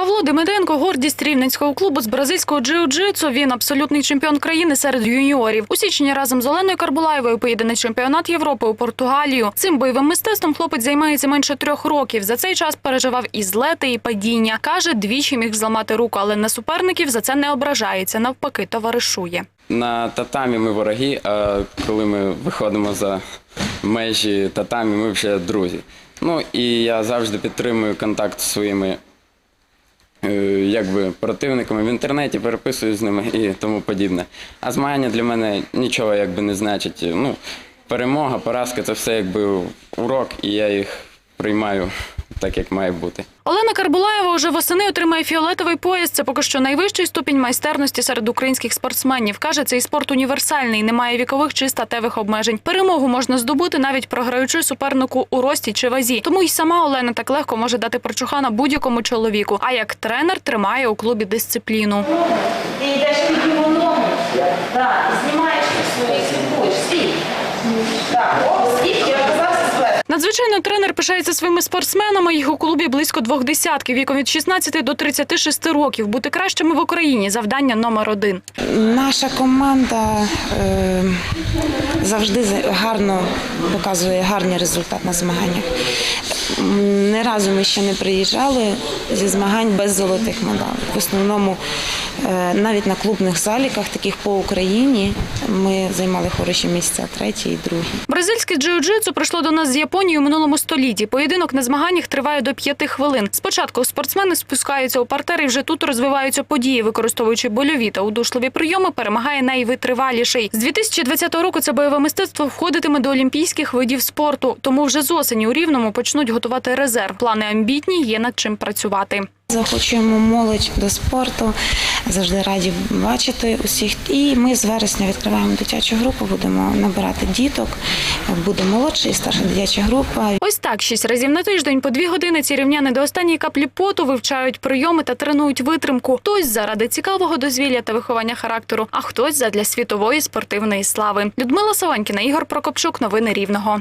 Павло Демиденко гордість рівненського клубу з бразильського джиу-джитсу. Він абсолютний чемпіон країни серед юніорів. У січні разом з Оленою Карбулаєвою поїде на чемпіонат Європи у Португалію. Цим бойовим мистецтвом хлопець займається менше трьох років. За цей час переживав і злети, і падіння. каже, двічі міг зламати руку, але на суперників за це не ображається. Навпаки, товаришує. На татамі ми вороги, а коли ми виходимо за межі татамі, ми вже друзі. Ну і я завжди підтримую контакт зі своїми якби, противниками в інтернеті, переписую з ними і тому подібне. А змагання для мене нічого якби не значить. Ну, перемога, поразка це все якби урок, і я їх приймаю так, як має бути. Олена Карбулаєва уже восени отримає фіолетовий пояс. Це поки що найвищий ступінь майстерності серед українських спортсменів. Каже, цей спорт універсальний, немає вікових чи статевих обмежень. Перемогу можна здобути навіть програючи супернику у рості чи вазі. Тому й сама Олена так легко може дати прочухана будь-якому чоловіку. А як тренер тримає у клубі дисципліну. Ти йдеш під його ногу. Знімаєш свої слідкуєш. Стій. Так, оп, сплет. Надзвичайно тренер пишається своїми спортсменами. Їх у клубі близько двох десятків, віком від 16 до 36 років. Бути кращими в Україні завдання номер один. Наша команда е, завжди гарно показує гарний результат на змаганнях. Не разу ми ще не приїжджали зі змагань без золотих медалей. В основному навіть на клубних заліках, таких по Україні, ми займали хороші місця, треті і другі. Бразильське джиу-джитсу прийшло до нас з Японії у минулому столітті. Поєдинок на змаганнях триває до п'яти хвилин. Спочатку спортсмени спускаються у партер і вже тут розвиваються події, використовуючи больові та удушливі прийоми, перемагає найвитриваліший. З 2020 року це бойове мистецтво входитиме до олімпійських видів спорту. Тому вже з осені у Рівному почнуть готувати резерв. Плани амбітні, є над чим працювати. Захочуємо молодь до спорту, завжди раді бачити усіх. І ми з вересня відкриваємо дитячу групу, будемо набирати діток. Буде молодша і старша дитяча група. Ось так шість разів на тиждень по дві години ці рівняни до останньої каплі поту вивчають прийоми та тренують витримку. Хтось заради цікавого дозвілля та виховання характеру, а хтось задля світової спортивної слави. Людмила Саванькіна, Ігор Прокопчук. Новини Рівного.